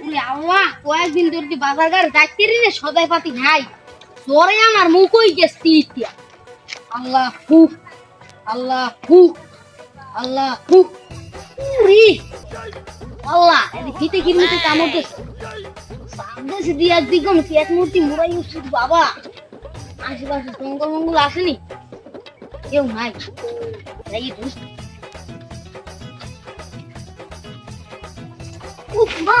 আল্লাহ, কয়েকদিন ধরে যে বাজার ঘাট যাইতে রে সদাই পাতি ভাই জ্বরে আমার মুখই গেছে আল্লাহ ফুক আল্লাহ ফুক আল্লাহ আল্লাহ এদি ফিতে কিনতে কামড় দেশ সামদেশে দিয়ে পেট মূর্তি মুড়াই উচিত বাবা। আশেপাশে জঙ্গল মঙ্গল আসেনি? কেউ নাই। যাই উফ, মা।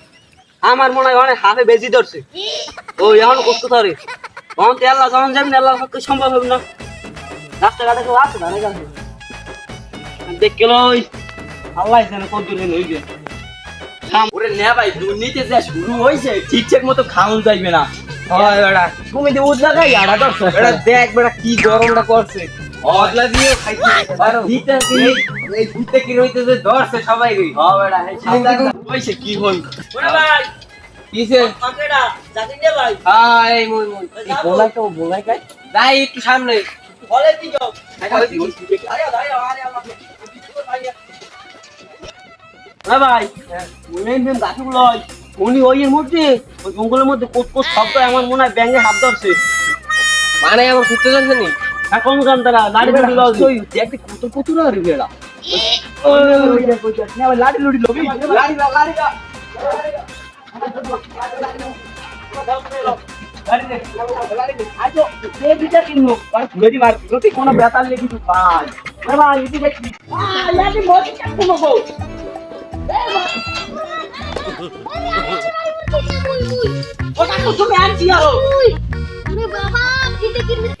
আমার মনে হয় ওখানে হাফে বেজি ধরছে। ও এখন কষ্ট ধরে। তখন তো আল্লাহ যখন যাবেন আল্লাহ পক্ষে সম্ভব হবে না। রাস্তাঘাটে কেউ আছে না রে দেখ গেল আল্লাহ জানে কত দূরে হয়ে গেছে। ওরে নে ভাই দুর্নীতি যে শুরু হয়েছে ঠিকঠাক মতো খাওয়ান যাইবে না। হয় বেড়া। তুমি আড়া করছ বেড়া দেখ বেড়া কি গরমটা করছে দিয়ে খাইতে আর এই কি সবাই হ্যাঁ কি হল? ওরে ভাই! কিসে? পাকেটা জাতিন দে ভাই। হ্যাঁ এই মই মই বলাই তো বলাই কাই যাই একটু সামনে। বলে কি যাও আরে আরে আরে আরে আল্লাহ ভাই। উনি মেম উনি ওই এর মধ্যে ওই জঙ্গলের মধ্যে কোট কোট শব্দ আমার মনে হয় ব্যাঙে হাত ধরছে। মানে আমার ঘুরতে যাচ্ছে নি এখন গান তারা লাড়ি লাড়ি লজ দেখতে কত কত না রে বেড়া লাড়ি লড়ি লবি লাড়ি লাড়ি কোনো বেতাল লেগে তুই পাই ভাই এটি দেখি ওটা তো তুমি আনছি আরও ওরে বাবা ফিতে কিনতে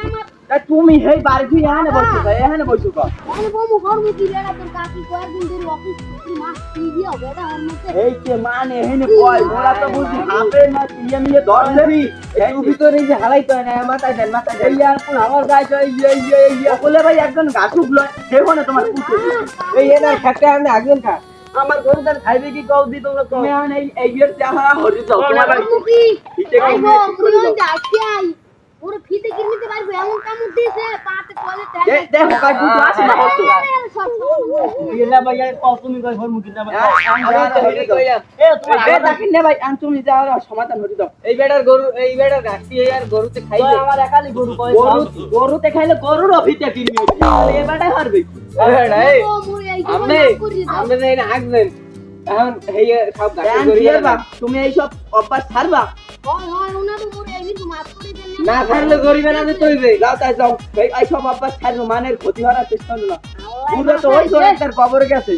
তুমি হেই বাড়ি তুই এখানে বসছো এখানে বসছো কা আরে বাবু করব কি বেড়া তোর কাকি কয়েকদিন ধরে অফিস ছুটি মাস কি দিও বেড়া ওর মধ্যে এই যে মানে এখানে কয় মোরা তো বুঝি হাফে না দিয়ে নিয়ে ধরলি এই ভিতরে এই যে হালাই তো না মাথায় দেন মাথায় দেন ইয়ার কোন আমার গায় তো এই এই বলে ভাই একজন গাছুক লয় তোমার পুষে এই এনা খেতে আমি একজন খা আমার গরু তার খাইবে কি কও দি তোমরা তুমি এখন এই এই এর চাহা হরি দাও তোমার কি ফিতে কি আইবো ঠিক মুই আই ওরে ফিতে কিনতে পারব এমন কাম উঠেছে পাতে কলে দে দেখো কাজ বুঝতে আসে না হতো সব গেলা ভাই আর কল তুমি কই ফর মুকি না ভাই। এ তুমি এ দেখেন ভাই আন তুমি যা সমাধান হরি দাও এই বেড়ার গরু এই বেড়ার ঘাসটি আর গরুতে খাইলে আমার একালি গরু কই গরু গরুতে খাইলে গরুর অভিতে কিনবি এ বেড়া হারবে। এ বেড়া এই আমনে আমনে যাই না হাঁকবেন এখন হেয়ে সব গাছে। তুমি এই সব অভ্যাস ছাড়বা না। ছাড়লে গরিবে না যে তৈবে। যাও তাই যাও এই এই সব অভ্যাস ছাড়বো মানের ক্ষতি হওয়ার চেষ্টা না। পুরো তো ওই তো একটার কবর গেছে।